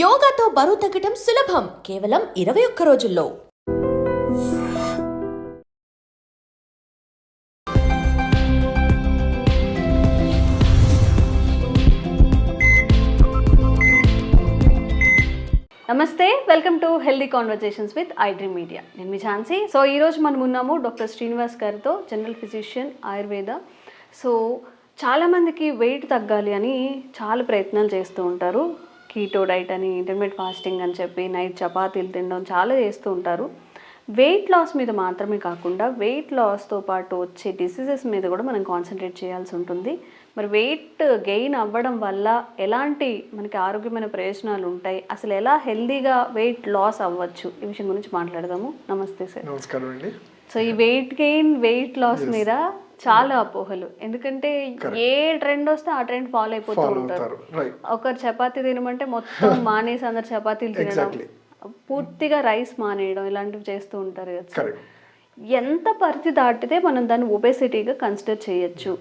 యోగాతో బరువు తగ్గటం సులభం. కేవలం ఇరవై ఒక్క రోజుల్లో. నమస్తే welcome to healthy conversations with iDream media నేను మీ ఝాన్సీ. సో ఈరోజు మనం ఉన్నాము డాక్టర్ శ్రీనివాస్ గారితో జనరల్ ఫిజిషియన్ ఆయుర్వేద. సో చాలామందికి వెయిట్ తగ్గాలి అని చాలా ప్రయత్నాలు చేస్తూ ఉంటారు. కీటో డైట్ అని ఇంటర్మీడియట్ ఫాస్టింగ్ అని చెప్పి నైట్ చపాతీలు తినడం చాలా చేస్తూ ఉంటారు. వెయిట్ లాస్ మీద మాత్రమే కాకుండా వెయిట్ లాస్తో పాటు వచ్చే డిసీజెస్ మీద కూడా మనం కాన్సన్ట్రేట్ చేయాల్సి ఉంటుంది. మరి వెయిట్ గెయిన్ అవ్వడం వల్ల ఎలాంటి మనకి ఆరోగ్యమైన ప్రయోజనాలు ఉంటాయి? అసలు ఎలా హెల్దీగా వెయిట్ లాస్ అవ్వచ్చు? ఈ విషయం గురించి మాట్లాడదాము. నమస్తే సార్ నమస్కారం అండి. సో ఈ వెయిట్ గెయిన్ వెయిట్ లాస్ మీద చాలా అపోహలు. ఎందుకంటే ఏ ట్రెండ్ వస్తే ఆ ట్రెండ్ ఫాలో అయిపోతూ ఉంటారు. ఒకరు చపాతీ తినమంటే మొత్తం మానేసి అందరు చపాతీలు తినడం. పూర్తిగా రైస్ మానేయడం ఇలాంటివి చేస్తూ ఉంటారు కదా ఎంత పరిధి దాటితే మనం దాన్ని ఒబేసిటీగా కన్సిడర్ చేయొచ్చు.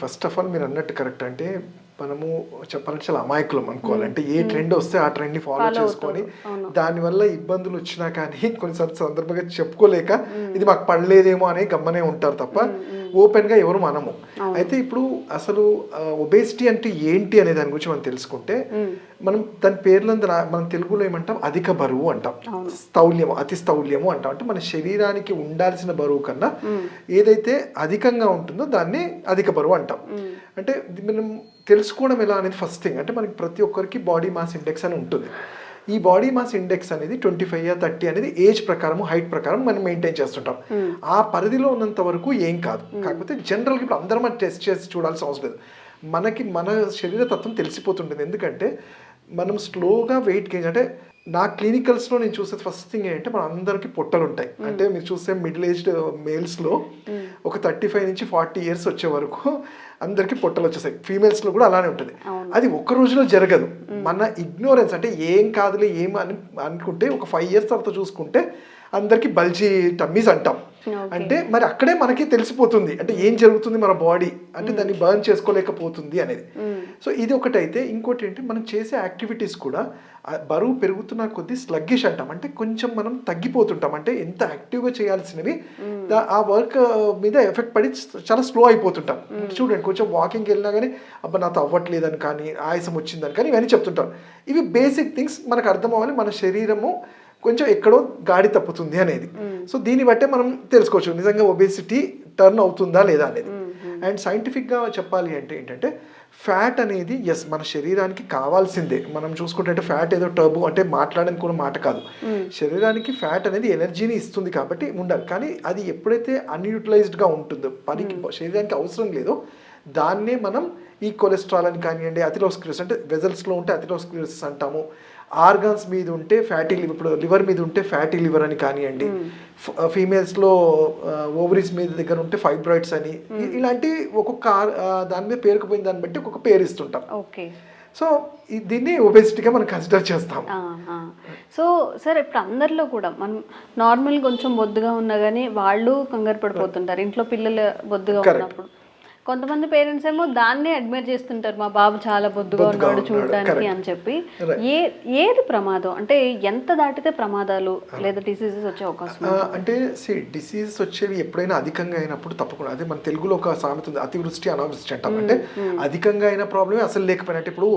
ఫస్ట్ ఆఫ్ ఆల్ మీరు అన్నట్టు కరెక్ట్ అంటే మనము చెప్పాలంటే చాలా అమాయకులం అనుకోవాలి. అంటే ఏ ట్రెండ్ వస్తే ఆ ట్రెండ్ని ఫాలో చేసుకొని. దానివల్ల ఇబ్బందులు వచ్చినా కానీ కొన్నిసార్లు సందర్భంగా చెప్పుకోలేక ఇది మాకు పడలేదేమో అనే గమ్మనే ఉంటారు తప్ప ఓపెన్గా ఎవరు మనము. అయితే ఇప్పుడు అసలు ఒబేసిటీ అంటే ఏంటి అనే దాని గురించి మనం తెలుసుకుంటే మనం దాని పేర్లందు మనం తెలుగులో ఏమంటాం? అధిక బరువు అంటాం. స్థౌల్యము అతి స్థౌల్యము అంటాం. అంటే మన శరీరానికి ఉండాల్సిన బరువు కన్నా ఏదైతే అధికంగా ఉంటుందో దాన్ని అధిక బరువు అంటాం. అంటే మనం తెలుసుకోవడం ఎలా అనేది ఫస్ట్ థింగ్. అంటే మనకి ప్రతి ఒక్కరికి బాడీ మాస్ ఇండెక్స్ అని ఉంటుంది. ఈ బాడీ మాస్ ఇండెక్స్ అనేది ట్వంటీ ఫైవ్ థర్టీ అనేది ఏజ్ ప్రకారం హైట్ ప్రకారం మనం మెయింటైన్ చేస్తుంటాం. ఆ పరిధిలో ఉన్నంత వరకు ఏం కాదు. కాకపోతే జనరల్గా ఇప్పుడు అందరం టెస్ట్ చేసి చూడాల్సిన అవసరం లేదు. మనకి మన శరీర తత్వం తెలిసిపోతుంటుంది. ఎందుకంటే మనం స్లోగా వెయిట్ గెయిన్ అంటే నా క్లినికల్స్లో నేను చూసేది ఫస్ట్ థింగ్ ఏంటంటే మన అందరికి పొట్టలు ఉంటాయి. అంటే మీరు చూస్తే మిడిల్ ఏజ్డ్ మేల్స్లో ఒక థర్టీ ఫైవ్ నుంచి ఫార్టీ ఇయర్స్ వచ్చే వరకు అందరికి పొట్టలు వచ్చేసాయి ఫీమేల్స్లో కూడా అలానే ఉంటుంది. అది ఒక్క రోజులో జరగదు. మన ఇగ్నోరెన్స్ అంటే ఏం కాదులే ఏం అని అనుకుంటే ఒక ఫైవ్ ఇయర్స్ తర్వాత చూసుకుంటే అందరికి బల్జీ టమ్మీస్ అంటాం. అంటే మరి అక్కడే మనకి తెలిసిపోతుంది. అంటే ఏం జరుగుతుంది మన బాడీ? అంటే దాన్ని బర్న్ చేసుకోలేకపోతుంది అనేది. సో ఇది ఒకటైతే. ఇంకోటి ఏంటి మనం చేసే యాక్టివిటీస్ కూడా బరువు పెరుగుతున్న కొద్దీ స్లగ్గిష్ అంటాం. అంటే కొంచెం మనం తగ్గిపోతుంటాం. అంటే ఎంత యాక్టివ్గా చేయాల్సినవి దా- ఆ వర్క్ మీద ఎఫెక్ట్ పడి చాలా స్లో అయిపోతుంటాం. చూడండి కొంచెం వాకింగ్కి వెళ్ళినా కానీ అబ్బా నాతో అవ్వట్లేదని కానీ ఆయాసం వచ్చిందని కానీ ఇవన్నీ చెప్తుంటాం. ఇవి బేసిక్ థింగ్స్ మనకు అర్థం అవ్వాలి. మన శరీరము కొంచెం ఎక్కడో గాడి తప్పుతుంది అనేది. సో దీన్ని బట్టే మనం తెలుసుకోవచ్చు. నిజంగా ఒబేసిటీ టర్న్ అవుతుందా లేదా అనేది. అండ్ సైంటిఫిక్గా చెప్పాలి అంటే ఏంటంటే ఫ్యాట్ అనేది ఎస్ మన శరీరానికి కావాల్సిందే. మనం చూసుకుంటే ఫ్యాట్ ఏదో టర్బు అంటే మాట్లాడడానికి కూడా మాట కాదు. శరీరానికి ఫ్యాట్ అనేది ఎనర్జీని ఇస్తుంది కాబట్టి ఉండాలి. కానీ అది ఎప్పుడైతే అన్యూటిలైజ్డ్గా ఉంటుందో పనికి శరీరానికి అవసరం లేదో దాన్నే మనం ఈ కొలెస్ట్రాల్ అని కానివ్వండి అథిరోస్క్లిరోసిస్ అంటే వెజల్స్లో ఉంటే అథిరోస్క్లిరోసిస్ అంటాము. ఆర్గాన్స్ మీద ఉంటే ఫ్యాటీ లివర్ ఇప్పుడు లివర్ మీద ఉంటే ఫ్యాటీ లివర్ అని కానివ్వండి ఫీమేల్స్లో ఓవరీస్ మీద దగ్గర ఉంటే ఫైబ్రాయిడ్స్ అని ఇ- ఇలాంటి ఒక్కొక్క దాని మీద పేరుకుపోయిన దాన్ని బట్టి ఒక్కొక్క పేరు ఇస్తుంటాం. ఓకే. సో దీన్ని ఒబేసిటీగా మనం కన్సిడర్ చేస్తాం. సో సార్ ఇప్పుడు అందరిలో కూడా మనం నార్మల్ కొంచెం బొద్దుగా ఉన్నా కానీ వాళ్ళు కంగారు పడిపోతుంటారు. ఇంట్లో పిల్లలు బొద్దుగా. ఉన్నప్పుడు. కొంతమంది పేరెంట్స్ ఏమో దాన్నే అడ్మైర్ చేస్తుంటారు మా బాబు చాలా బొద్దుగా ఉన్నాడు చూడడానికి. అని చెప్పి. ఏ ఏది ప్రమాదం? అంటే ఎంత దాటితే ప్రమాదాలు లేదా డిసీజెస్ వచ్చే అవకాశం అంటే సి డిసీజెస్ వచ్చేవి ఎప్పుడైనా అధికంగా అయినప్పుడు తప్పకుండా. అదే మన తెలుగులో ఒక సామెత ఉంది అతివృష్టి అనావృష్టి అంటాం. అంటే అధికంగా అయిన ప్రాబ్లమే అసలు లేకపోయినా అంటే ఇప్పుడు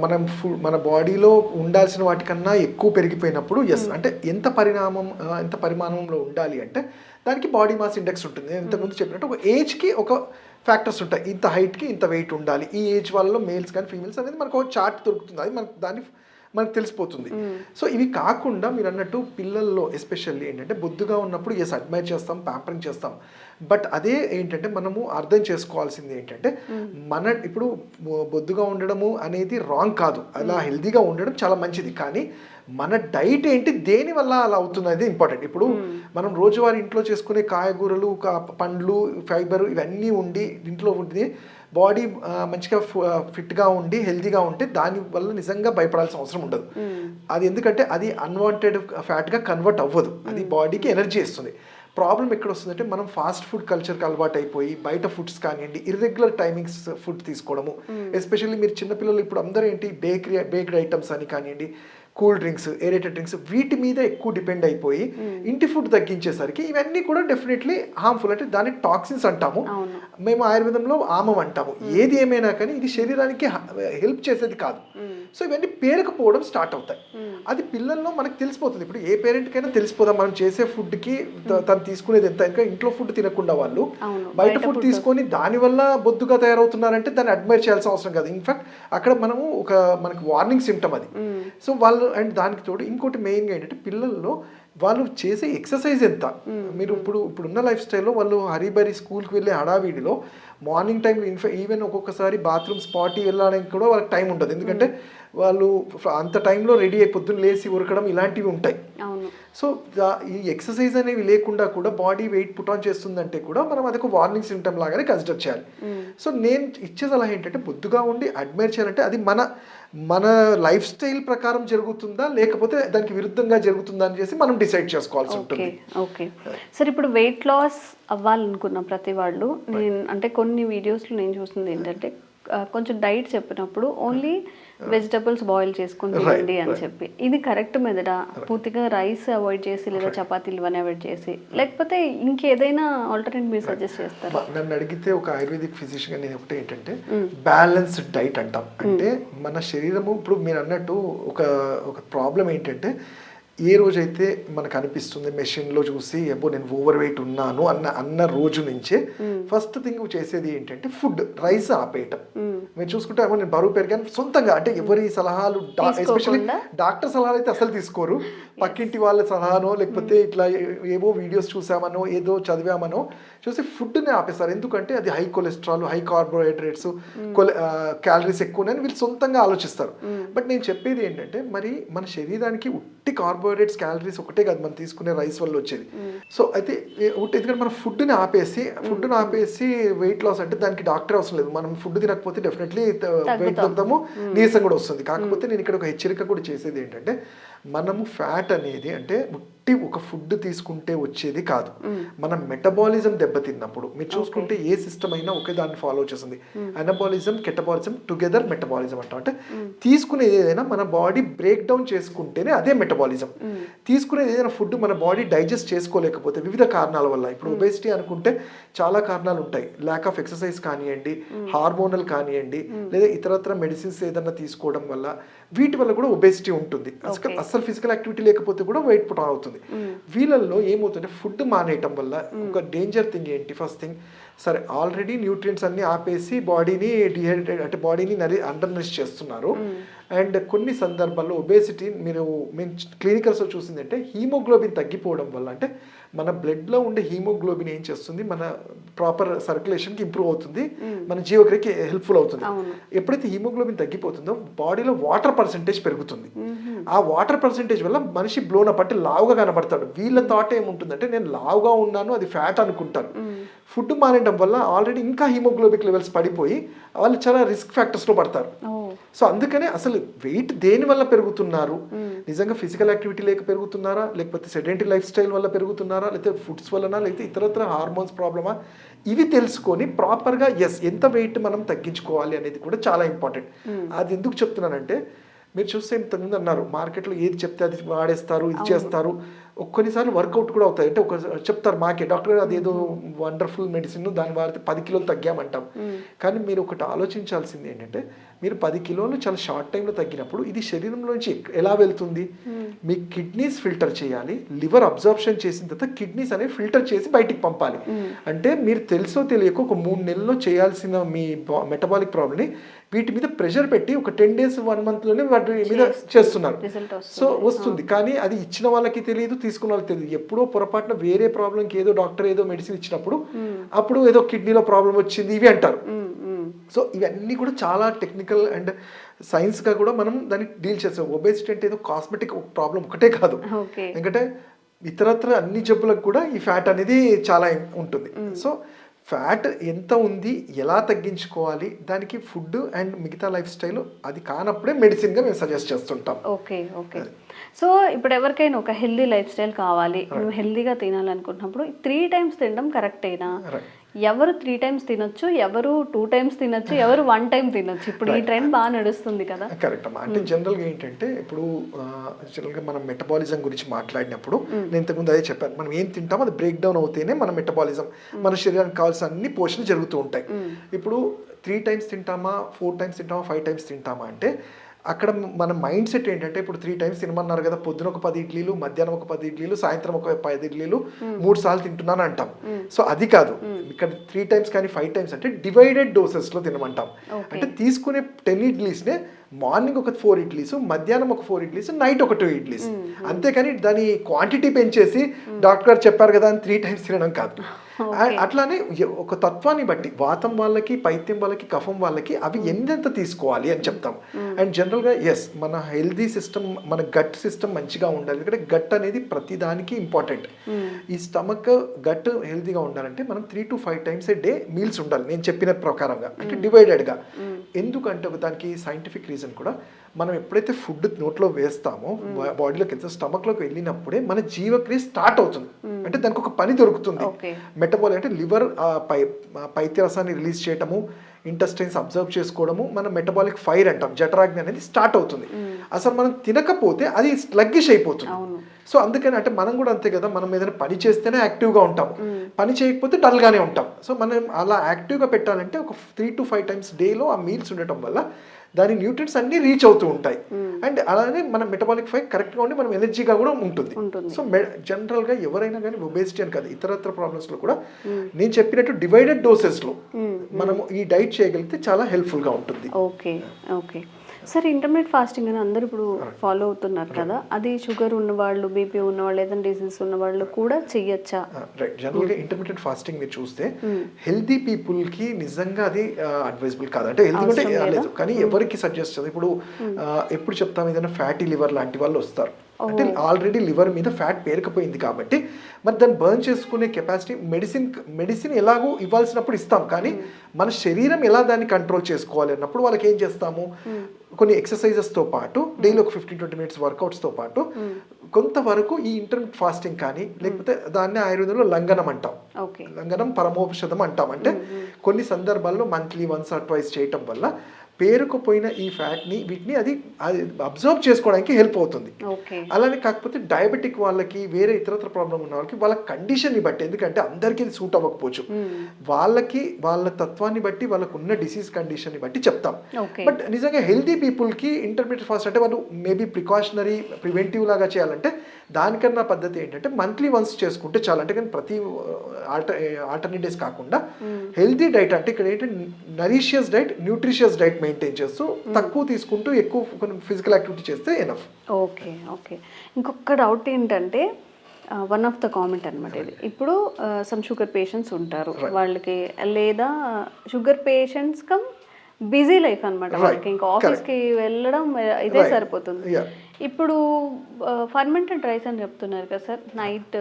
మనం ఫు- మన బాడీలో ఉండాల్సిన వాటికన్నా ఎక్కువ పెరిగిపోయినప్పుడు ఎస్ అంటే ఎంత పరిణామం ఎంత పరిమాణంలో ఉండాలి అంటే దానికి బాడీ మాస్ ఇండెక్స్ ఉంటుంది. ఇంతకుముందు చెప్పినట్టు ఒక ఏజ్కి ఒక ఫ్యాక్టర్స్ ఉంటాయి. ఇంత హైట్కి ఇంత వెయిట్ ఉండాలి. ఈ ఏజ్ వాళ్ళలో మేల్స్ కానీ ఫీమేల్స్ అనేది మనకు ఒక చార్ట్ దొరుకుతుంది. అది మనకు దాన్ని మనకు తెలిసిపోతుంది. సో ఇవి కాకుండా మీరు అన్నట్టు పిల్లల్లో ఎస్పెషల్లీ ఏంటంటే బొద్దుగా ఉన్నప్పుడు ఎస్ అడ్మైర్ చేస్తాం ప్యాంపరింగ్ చేస్తాం. బట్ అదే ఏంటంటే మనము అర్థం చేసుకోవాల్సింది ఏంటంటే మన ఇప్పుడు బొద్దుగా ఉండడము అనేది రాంగ్ కాదు. అలా హెల్తీగా ఉండడం చాలా మంచిది. కానీ మన డైట్ ఏంటి దేని వల్ల అలా అవుతుంది అనేది ఇంపార్టెంట్. ఇప్పుడు మనం రోజువారీ ఇంట్లో చేసుకునే కాయగూరలు పండ్లు ఫైబర్ ఇవన్నీ ఉండి ఇంట్లో ఉండి బాడీ మంచిగా ఫిట్గా ఉండి హెల్తీగా ఉంటే దాని వల్ల నిజంగా భయపడాల్సిన అవసరం ఉండదు. అది ఎందుకంటే అది అన్వాంటెడ్ ఫ్యాట్గా కన్వర్ట్ అవ్వదు. అది బాడీకి ఎనర్జీ ఇస్తుంది. ప్రాబ్లం ఎక్కడ వస్తుందంటే మనం ఫాస్ట్ ఫుడ్ కల్చర్కి అలవాటు అయిపోయి బయట ఫుడ్స్ కానివ్వండి ఇర్రెగ్యులర్ టైమింగ్స్ ఫుడ్ తీసుకోవడము. ఎస్పెషల్లీ మీరు చిన్నపిల్లలు ఇప్పుడు అందరూ ఏంటి బేకరీ బేక్డ్ ఐటమ్స్ అని కానివ్వండి కూల్ డ్రింక్స్ ఏరేటెడ్ డ్రింక్స్ వీటి మీద ఎక్కువ డిపెండ్ అయిపోయి ఇంటి ఫుడ్ తగ్గించేసరికి ఇవన్నీ కూడా డెఫినెట్లీ హార్మ్ఫుల్ అంటే దాన్ని టాక్సిన్స్ అంటాము. మేము ఆయుర్వేదంలో ఆమం అంటాము. ఏది ఏమైనా కానీ ఇది శరీరానికి హెల్ప్ చేసేది కాదు. సో ఇవన్నీ పేరుకుపోవడం స్టార్ట్ అవుతాయి. అది పిల్లల్లో మనకు తెలిసిపోతుంది. ఇప్పుడు ఏ పేరెంట్కైనా తెలిసిపోదాం. మనం చేసే ఫుడ్కి తను తీసుకునేది ఎంత? ఇంకా ఇంట్లో ఫుడ్ తినకుండా వాళ్ళు. బయట ఫుడ్ తీసుకొని దానివల్ల బొద్దుగా తయారవుతున్నారంటే దాన్ని అడ్మైర్ చేయాల్సిన అవసరం కాదు. ఇన్ఫాక్ట్ అక్కడ మనము ఒక మనకి వార్నింగ్ సిమ్టమ్ అది. సో వాళ్ళు అండ్ దానికి తోడు ఇంకోటి మెయిన్గా ఏంటంటే పిల్లల్లో వాళ్ళు చేసే ఎక్సర్సైజ్ ఎంత? మీరు ఇప్పుడు ఇప్పుడున్న లైఫ్ స్టైల్లో వాళ్ళు హరిబరి స్కూల్కి వెళ్ళే హడావిడిలో మార్నింగ్ టైం ఇన్ఫా ఈవెన్ ఒక్కొక్కసారి బాత్రూమ్ స్పాట్కి వెళ్ళడానికి కూడా వాళ్ళకి టైం ఉండదు ఎందుకంటే వాళ్ళు అంత టైంలో రెడీ అయి పొద్దున్న లేచి ఉరకడం ఇలాంటివి ఉంటాయి. సో ఈ ఎక్సర్సైజ్ అనేవి లేకుండా కూడా బాడీ వెయిట్ పుట్ ఆన్ చేస్తుందంటే కూడా మనం అదొక వార్నింగ్ సిమ్టమ్ లాగానే కన్సిడర్ చేయాలి. సో నేను ఇచ్చే సలహా ఏంటంటే బొద్దుగా ఉండి అడ్మైర్ చేయాలంటే అది మన మన లైఫ్ స్టైల్ ప్రకారం జరుగుతుందా? లేకపోతే దానికి విరుద్ధంగా జరుగుతుందా అని చేసి మనం డిసైడ్ చేసుకోవాల్సి ఓకే ఉంటుంది. ఓకే. సరే ఇప్పుడు వెయిట్ లాస్ అవ్వాలనుకున్న ప్రతి వాళ్ళు నేను అంటే కొన్ని వీడియోస్లో నేను చూసింది ఏంటంటే కొంచెం డైట్ చెప్పినప్పుడు ఓన్లీ వెజిటబుల్స్ బాయిల్ చేసుకుని తినండి అని. చెప్పి. ఇది కరెక్ట్ మెథడా పూర్తిగా రైస్ అవాయిడ్ చేసి లేదా చపాతీలు ఇవన్నీ అవాయిడ్ చేసి. లేకపోతే ఇంకేదైనా ఆల్టర్నేట్ మీరు సజెస్ట్ చేస్తారా? నన్ను అడిగితే ఒక ఆయుర్వేదిక్ ఫిజిషియన్ నేను ఒకటి ఏంటంటే బ్యాలెన్స్డ్ డైట్ అంటాం. అంటే మన శరీరము ఇప్పుడు మీరు అన్నట్టు ఒక ఒక ప్రాబ్లం ఏంటంటే ఏ రోజైతే మనకు అనిపిస్తుంది మెషిన్లో చూసి అబ్బో నేను ఓవర్ వెయిట్ ఉన్నాను అన్న అన్న రోజు నుంచే ఫస్ట్ థింగ్ చేసేది ఏంటంటే ఫుడ్ రైస్ ఆపేయటం. మీరు చూసుకుంటే నేను బరువు పెరిగాను సొంతంగా అంటే ఎవరి సలహాలు ఎస్పెషల్లీ? డాక్టర్ సలహాలు అయితే అసలు తీసుకోరు పక్కింటి వాళ్ళ సలహానో లేకపోతే ఇట్లా ఏవో వీడియోస్ చూసామనో ఏదో చదివామనో చూసి ఫుడ్ని ఆపేస్తారు. ఎందుకంటే అది high cholesterol high carbohydrates calories ఎక్కువ ఉన్నాయని వీళ్ళు సొంతంగా ఆలోచిస్తారు. బట్ నేను చెప్పేది ఏంటంటే మరి మన శరీరానికి ఉట్టి కార్బోహైడ్రేట్స్ క్యాలరీస్ ఒకటే కాదు మనం తీసుకునే రైస్ వల్ల వచ్చేది. సో అయితే ఎందుకంటే మనం ఫుడ్ని ఆపేసి ఫుడ్ని ఆపేసి వెయిట్ లాస్ అంటే దానికి డాక్టర్ అవసరం లేదు. మనం ఫుడ్ తినకపోతే డెఫినెట్లీ వెయిట్ తగ్గుతాము నీరసం కూడా వస్తుంది. కాకపోతే నేను ఇక్కడ ఒక హెచ్చరిక కూడా చేసేది ఏంటంటే మనము ఫ్యాట్ అనేది అంటే ఉట్టి ఒక ఫుడ్ తీసుకుంటే వచ్చేది కాదు. మన మెటబాలిజం దెబ్బతిన్నప్పుడు మీరు చూసుకుంటే ఏ సిస్టమ్ అయినా ఒకే దాన్ని ఫాలో చేస్తుంది. అనబాలిజం కెటబాలిజం టుగెదర్ మెటబాలిజం అంటాం. అంటే తీసుకునేది ఏదైనా మన బాడీ బ్రేక్ డౌన్ చేసుకుంటేనే అదే మెటబాలిజం తీసుకునేది ఏదైనా ఫుడ్ మన బాడీ డైజెస్ట్ చేసుకోలేకపోతే వివిధ కారణాల వల్ల ఇప్పుడు ఒబేసిటీ అనుకుంటే చాలా కారణాలు ఉంటాయి. ల్యాక్ ఆఫ్ ఎక్సర్సైజ్ కానివ్వండి హార్మోనల్ కానివ్వండి లేదా ఇతరత్ర మెడిసిన్స్ ఏదైనా తీసుకోవడం వల్ల వీటి వల్ల కూడా ఒబేసిటీ ఉంటుంది. అసలు అసలు ఫిజికల్ యాక్టివిటీ లేకపోతే కూడా వెయిట్ పుట్ అవుతుంది. వీళ్ళల్లో ఏమవుతుందంటే ఫుడ్ మానేయటం వల్ల ఒక డేంజర్ థింగ్ ఏంటి? ఫస్ట్ థింగ్ సరే ఆల్రెడీ న్యూట్రియంట్స్ అన్ని ఆపేసి బాడీని డిహైడ్రేట్ అంటే బాడీని నరి అండర్ చేస్తున్నారు. అండ్ కొన్ని సందర్భాల్లో ఒబేసిటీ మీరు మేము క్లినికల్స్లో చూసింది అంటే హీమోగ్లోబిన్ తగ్గిపోవడం వల్ల అంటే మన బ్లడ్లో ఉండే హీమోగ్లోబిన్ ఏం చేస్తుంది? మన ప్రాపర్ సర్క్యులేషన్కి ఇంప్రూవ్ అవుతుంది. మన జీవక్రియకి హెల్ప్ఫుల్ అవుతుంది. ఎప్పుడైతే హీమోగ్లోబిన్ తగ్గిపోతుందో బాడీలో వాటర్ పర్సంటేజ్ పెరుగుతుంది. ఆ వాటర్ పర్సంటేజ్ వల్ల మనిషి బ్లోన్ అప్ అంటే లావుగా కనబడతాడు. వీళ్ళ థాట్ ఏముంటుందంటే నేను లావుగా ఉన్నాను అది ఫ్యాట్ అనుకుంటారు. ఫుడ్ మానేయడం వల్ల ఆల్రెడీ ఇంకా హీమోగ్లోబిక్ లెవెల్స్ పడిపోయి వాళ్ళు చాలా రిస్క్ ఫ్యాక్టర్స్లో పడతారు. సో అందుకనే అసలు వెయిట్ దేని వల్ల పెరుగుతున్నారు? నిజంగా ఫిజికల్ యాక్టివిటీ లేక పెరుగుతున్నారా? లేకపోతే సెడెంటరీ లైఫ్ స్టైల్ వల్ల పెరుగుతున్నారా? లేకపోతే ఫుడ్స్ వలన లేకపోతే ఇతరత్ర హార్మోన్స్ ప్రాబ్లమా ఇవి తెలుసుకొని ప్రాపర్గా ఎస్ ఎంత వెయిట్ మనం తగ్గించుకోవాలి అనేది కూడా చాలా ఇంపార్టెంట్ అది ఎందుకు చెప్తున్నానంటే మీరు చూస్తే ఇంతకుముందు అన్నారు మార్కెట్లో ఏది చెప్తే అది వాడేస్తారు ఇది చేస్తారు. కొన్నిసార్లు వర్కౌట్ కూడా అవుతాయి. అంటే ఒక చెప్తారు మాకే డాక్టర్ గారు అదేదో వండర్ఫుల్ మెడిసిన్ దాన్ని వాడితే పది కిలోలు తగ్గామంటాం. కానీ మీరు ఒకటి ఆలోచించాల్సింది ఏంటంటే మీరు పది కిలోలు చాలా షార్ట్ టైంలో తగ్గినప్పుడు ఇది శరీరంలోంచి ఎలా వెళ్తుంది? మీ కిడ్నీస్ ఫిల్టర్ చేయాలి. లివర్ అబ్జార్ప్షన్ చేసిన తర్వాత కిడ్నీస్ అనేవి ఫిల్టర్ చేసి బయటికి పంపాలి. అంటే మీరు తెలుసో తెలియక ఒక మూడు నెలల్లో చేయాల్సిన మీ మెటబాలిక్ ప్రాబ్లమ్ని వీటి మీద ప్రెషర్ పెట్టి ఒక టెన్ డేస్ వన్ మంత్లోనే వాటి మీద చేస్తున్నారు. సో వస్తుంది. కానీ అది ఇచ్చిన వాళ్ళకి తెలియదు తీసుకున్న వాళ్ళకి తెలియదు. ఎప్పుడో పొరపాటున వేరే ప్రాబ్లంకి ఏదో డాక్టర్ ఏదో మెడిసిన్ ఇచ్చినప్పుడు అప్పుడు ఏదో కిడ్నీలో ప్రాబ్లం వచ్చింది ఇవి అంటారు. సో ఇవన్నీ కూడా చాలా టెక్నికల్ అండ్ సైన్స్గా కూడా మనం దాన్ని డీల్ చేస్తాం. ఒబేసిటీ అంటే ఏదో కాస్మెటిక్ ప్రాబ్లం ఒకటే కాదు. ఎందుకంటే ఇతరత్ర అన్ని జబ్బులకు కూడా ఈ ఫ్యాట్ అనేది చాలా ఉంటుంది. సో ఫ్యాట్ ఎంత ఉంది ఎలా తగ్గించుకోవాలి దానికి ఫుడ్ అండ్ మిగతా లైఫ్ స్టైల్ అది కానప్పుడే మెడిసిన్గా మేము సజెస్ట్ చేస్తుంటాం. Okay okay. సో ఇప్పుడు ఎవరికైనా ఒక హెల్దీ లైఫ్ స్టైల్ కావాలి మేము హెల్దీగా తినాలనుకుంటున్నప్పుడు త్రీ టైమ్స్ తినడం కరెక్టేనా. ఎవరు త్రీ టైమ్స్ తినొచ్చు ఎవరు టూ టైమ్స్ తినొచ్చు ఎవరు వన్ టైం తినొచ్చు. ఇప్పుడు ఈ ట్రెండ్ బాగా నడుస్తుంది కదా. కరెక్ట్ అమ్మా. అంటే జనరల్గా ఏంటంటే ఇప్పుడు జనరల్గా మనం మెటబాలిజం గురించి మాట్లాడినప్పుడు నేను ఇంతకుముందు అదే చెప్పాను. మనం ఏం తింటామో అది బ్రేక్ డౌన్ అవుతేనే మన మెటబాలిజం మన శరీరానికి కావాల్సిన అన్ని పోషణలు జరుగుతూ ఉంటాయి. ఇప్పుడు త్రీ టైమ్స్ తింటామా ఫోర్ టైమ్స్ తింటామా ఫైవ్ టైమ్స్ తింటామా అంటే అక్కడ మన మైండ్ సెట్ ఏంటంటే ఇప్పుడు త్రీ టైమ్స్ తినమన్నారు కదా పొద్దున ఒక పది ఇడ్లీలు మధ్యాహ్నం ఒక పది ఇడ్లీలు సాయంత్రం ఒక పది ఇడ్లీలు మూడు సార్లు తింటున్నాను అంటాం. సో అది కాదు. ఇక్కడ త్రీ టైమ్స్ కానీ ఫైవ్ టైమ్స్ అంటే డివైడెడ్ డోసెస్లో తినమంటాం అంటే తీసుకునే టెన్ ఇడ్లీస్నే మార్నింగ్ ఒక ఫోర్ ఇడ్లీస్ మధ్యాహ్నం ఒక ఫోర్ ఇడ్లీస్ నైట్ ఒక టూ ఇడ్లీస్. అంతేకాని దాని క్వాంటిటీ పెంచేసి డాక్టర్ గారు చెప్పారు కదా అని త్రీ టైమ్స్ తినడం కాదు. అట్లానే ఒక తత్వాన్ని బట్టి వాతం వాళ్ళకి పైత్యం వాళ్ళకి కఫం వాళ్ళకి అవి ఎంతెంత తీసుకోవాలి అని చెప్తాం. అండ్ జనరల్గా ఎస్ మన హెల్దీ సిస్టమ్ మన గట్ సిస్టమ్ మంచిగా ఉండాలి. ఎందుకంటే గట్ అనేది ప్రతి దానికి ఇంపార్టెంట్. ఈ స్టమక్ గట్ హెల్తీగా ఉండాలంటే మనం three to five times a day meals ఉండాలి. నేను చెప్పిన ప్రకారంగా అంటే డివైడెడ్గా ఎందుకంటే దానికి సైంటిఫిక్ రీజన్ కూడా మనం ఎప్పుడైతే ఫుడ్ నోట్లో వేస్తామో బాడీలోకి వెళ్తే స్టమక్లోకి వెళ్ళినప్పుడే మన జీవక్రియ స్టార్ట్ అవుతుంది. అంటే దానికి ఒక పని దొరుకుతుంది. మెటబాల్ అంటే లివర్ పై ఆ పైత్యరసాన్ని రిలీజ్ చేయటము ఇంటెస్టైన్స్ అబ్జర్వ్ చేసుకోవడము మన మెటబాలిక్ ఫైర్ అంటాం. జఠరాగ్ని అనేది స్టార్ట్ అవుతుంది. అసలు మనం తినకపోతే అది స్లగ్గిష్ అయిపోతుంది. సో అందుకని అంటే మనం కూడా అంతే కదా మనం ఏదైనా పని చేస్తేనే యాక్టివ్గా ఉంటాము పని చేయకపోతే డల్గానే ఉంటాం. సో మనం అలా యాక్టివ్గా పెట్టాలంటే ఒక త్రీ టు ఫైవ్ టైమ్స్ డేలో ఆ మీల్స్ ఉండటం వల్ల దాని న్యూట్రియంట్స్ అన్ని రీచ్ అవుతూ ఉంటాయి. అండ్ అలానే మన మెటబాలిక్ ఫైర్ కరెక్ట్గా ఉండి మనం ఎనర్జీగా కూడా ఉంటుంది. సో జనరల్గా ఎవరైనా కానీ ఒబేసిటీ అని కాదు ఇతరత్ర ప్రాబ్లమ్స్లో కూడా నేను చెప్పినట్టు డివైడెడ్ డోసెస్లో మనము ఈ డైట్ చేయగలిగితే చాలా హెల్ప్ఫుల్గా ఉంటుంది. ఓకే ఓకే సరే ఇంటర్మీడియట్ ఫాస్టింగ్ అని అందరూ ఇప్పుడు ఫాలో అవుతున్నారు కదా? అది షుగర్ ఉన్నవాళ్ళు బీపీ ఉన్నవాళ్ళు ఏదైనా డిసీజ్ ఉన్నవాళ్ళు కూడా చెయ్యొచ్చా రైట్ జనరల్గా ఇంటర్మీడియట్ ఫాస్టింగ్ మీరు చూస్తే హెల్దీ పీపుల్కి నిజంగా అది అడ్వైజబుల్ కాదు. అంటే హెల్తీ అంటే లేదు? కానీ ఎవరికి సజెస్ట్ చేస్తుంది ఇప్పుడు ఆ, ఎప్పుడు చెప్తాం ఏదైనా ఫ్యాటీ లివర్ లాంటి వాళ్ళు వస్తారు. అంటే ఆల్రెడీ లివర్ మీద ఫ్యాట్ పేరుకుపోయింది కాబట్టి మరి దాన్ని బర్న్ చేసుకునే కెపాసిటీ మెడిసిన్ మెడిసిన్ ఎలాగో ఇవ్వాల్సినప్పుడు ఇస్తాం. కానీ మన శరీరం ఎలా దాన్ని కంట్రోల్ చేసుకోవాలి అన్నప్పుడు వాళ్ళకి ఏం చేస్తాము? కొన్ని ఎక్సర్సైజెస్తో పాటు డైలీ ఒక ఫిఫ్టీన్ ట్వంటీ మినిట్స్ వర్కౌట్స్తో పాటు కొంతవరకు ఈ ఇంటర్మీడియట్ ఫాస్టింగ్ కానీ లేకపోతే దాన్ని ఆయుర్వేదంలో లంఘనం అంటాం. లంఘనం పరమోపషధం అంటాం. అంటే కొన్ని సందర్భాల్లో మంత్లీ వన్స్ ఆర్ ట్వైస్ చేయటం వల్ల పేరుకుపోయిన ఈ ఫ్యాట్ని వీటిని అది అబ్జర్వ్ చేసుకోవడానికి హెల్ప్ అవుతుంది. అలానే కాకపోతే డయాబెటిక్ వాళ్ళకి వేరే ఇతరత్ర ప్రాబ్లం ఉన్న వాళ్ళకి వాళ్ళ కండిషన్ని బట్టి ఎందుకంటే అందరికీ ఇది సూట్ అవ్వకపోవచ్చు. వాళ్ళకి వాళ్ళ తత్వాన్ని బట్టి వాళ్ళకు ఉన్న డిసీజ్ కండిషన్ని బట్టి చెప్తాం. బట్ నిజంగా హెల్దీ పీపుల్కి ఇంటర్మీడియట్ ఫాస్ట్ అంటే వాళ్ళు మేబీ ప్రికాషనరీ ప్రివెంటివ్ లాగా చేయాలంటే దానికన్నా పద్ధతి ఏంటంటే మంత్లీ వన్స్ చేసుకుంటే చాలు. అంటే కానీ ప్రతి ఆల్టర్ ఆల్టర్నేట్ డేస్ కాకుండా హెల్తీ డైట్ అంటే ఇక్కడ ఏంటంటే నరీషియస్ డైట్ న్యూట్రిషియస్ డైట్ మెయింటైన్ చేస్తూ తక్కువ తీసుకుంటూ ఎక్కువ ఫిజికల్ యాక్టివిటీ చేస్తే ఎనఫ్ ఓకే ఓకే ఇంకొక డౌట్ ఏంటంటే వన్ ఆఫ్ ద కామెంట్ అనమాట ఇది. ఇప్పుడు సమ్ షుగర్ పేషెంట్స్ ఉంటారు. వాళ్ళకి లేదా sugar patients come busy life అనమాట. వాళ్ళకి. ఇంకా ఆఫీస్కి వెళ్ళడం ఇదే. సరిపోతుంది. ఇప్పుడు ఫర్మెంటెడ్ రైస్ అని చెప్తున్నారు కదా సార్. నైట్.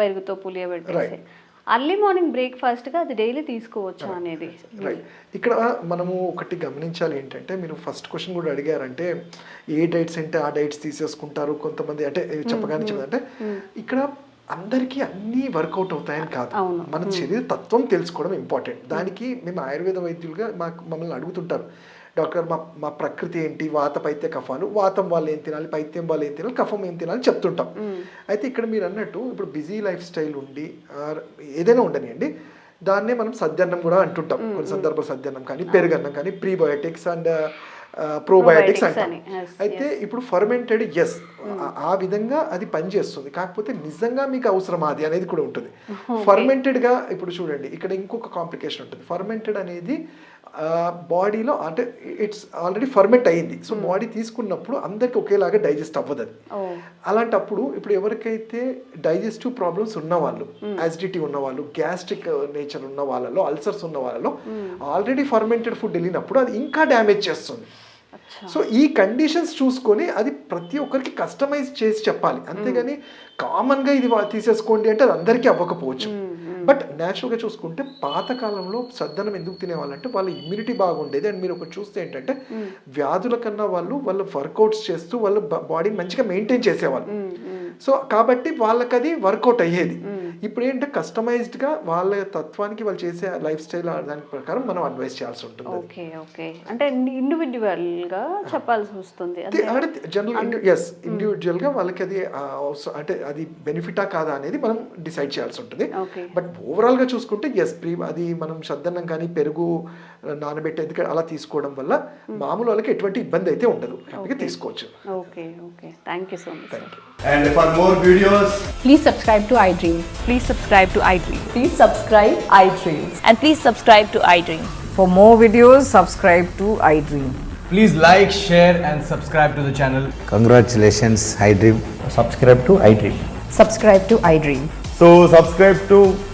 పెరుగుతో పులియబెట్టేసి. అర్లీ మార్నింగ్ బ్రేక్ఫాస్ట్గా అది డైలీ తీసుకోవచ్చు అనేది. రైట్ ఇక్కడ మనము ఒకటి గమనించాలి ఏంటంటే మీరు ఫస్ట్ క్వశ్చన్ కూడా అడిగారంటే ఏ డైట్స్ అంటే ఆ డైట్స్ తీసేసుకుంటారు కొంతమంది అంటే చెప్పగానే చెప్పదంటే ఇక్కడ అందరికీ అన్నీ వర్కౌట్ అవుతాయని కాదు. మన శరీర తత్వం తెలుసుకోవడం ఇంపార్టెంట్. దానికి మేము ఆయుర్వేద వైద్యులుగా మాకు మమ్మల్ని అడుగుతుంటారు. డాక్టర్ మా మా ప్రకృతి ఏంటి? వాత పైత్య కఫాలు. వాతం వాళ్ళు ఏం తినాలి? పైత్యం వాళ్ళు ఏం తినాలి? కఫం ఏం తినాలి? చెప్తుంటాం. అయితే ఇక్కడ మీరు అన్నట్టు ఇప్పుడు బిజీ లైఫ్ స్టైల్ ఉండి ఏదైనా ఉండనియండి దాన్నే మనం సద్యన్నం కూడా అంటుంటాం. కొన్ని సందర్భాలు సద్యన్నం కానీ పెరుగన్నం కానీ ప్రీబయోటిక్స్ అండ్ ప్రోబయోటిక్స్ అంటాం. అయితే ఇప్పుడు ఫర్మెంటెడ్ ఎస్ ఆ విధంగా అది పనిచేస్తుంది. కాకపోతే నిజంగా మీకు అవసరమా? అది అనేది కూడా ఉంటుంది. ఫర్మెంటెడ్గా ఇప్పుడు చూడండి ఇక్కడ ఇంకొక కాంప్లికేషన్ ఉంటుంది. ఫర్మెంటెడ్ అనేది బాడీలో అంటే ఇట్స్ ఆల్రెడీ ఫర్మెంట్ అయ్యింది సో బాడీ తీసుకున్నప్పుడు అందరికి ఒకేలాగా డైజెస్ట్ అవ్వదు అది అలాంటప్పుడు ఇప్పుడు ఎవరికైతే డైజెస్టివ్ ప్రాబ్లమ్స్ ఉన్న వాళ్ళు యాసిడిటీ ఉన్న వాళ్ళు గ్యాస్ట్రిక్ నేచర్ ఉన్న వాళ్ళలో అల్సర్స్ ఉన్న వాళ్ళలో ఆల్రెడీ ఫర్మెంటెడ్ ఫుడ్ వెళ్ళినప్పుడు అది ఇంకా డ్యామేజ్ చేస్తుంది. సో ఈ కండిషన్స్ చూసుకొని అది ప్రతి ఒక్కరికి కస్టమైజ్ చేసి చెప్పాలి. అంతేగాని కామన్గా ఇది వా- తీసేసుకోండి అంటే అది అందరికీ అవ్వకపోవచ్చు. బట్ న్యాచురల్గా చూసుకుంటే పాతకాలంలో సద్దనం ఎందుకు తినేవాళ్ళంటే వాళ్ళ ఇమ్యూనిటీ బాగుండేది. అండ్ మీరు ఒకటి చూస్తే ఏంటంటే వ్యాధుల కన్నా వాళ్ళు వాళ్ళు వర్కౌట్స్ చేస్తూ వాళ్ళ బాడీ మంచిగా మెయింటైన్ చేసేవాళ్ళు. సో కాబట్టి వాళ్ళకి అది వర్కౌట్ అయ్యేది ఇప్పుడు ఏంటంటే కస్టమైజ్డ్గా వాళ్ళ తత్వానికి వాళ్ళు చేసే లైఫ్ స్టైల్ దాని ప్రకారం మనం అడ్వైస్ చేయాల్సి ఉంటుంది. Okay okay. అంటే ఇండివిజువల్గా చెప్పాల్సి వస్తుంది. అంటే జనరల్ ఎస్ ఇండివిజువల్గా వాళ్ళకి అది అంటే అది బెనిఫిటా కాదా అనేది మనం డిసైడ్ చేయాల్సి ఉంటుంది. బట్ ఓవరాల్గా చూసుకుంటే ఎస్ ప్రీ అది మనం సద్దన్నం కానీ పెరుగు నానబెట్టేందుకు అలా తీసుకోవడం వల్ల మామూలు వాళ్ళకి ఎటువంటి ఇబ్బంది అయితే ఉండదు హ్యాపీగా తీసుకోవచ్చు okay okay thank you so much thank you And for more videos, Please subscribe to iDream. Please subscribe to iDream. Please subscribe iDreams. And please subscribe to iDream. For more videos, subscribe to iDream. Please like, share, and subscribe to the channel. Congratulations, iDream. subscribe to iDream. Subscribe to iDream. So subscribe to iDream Media. I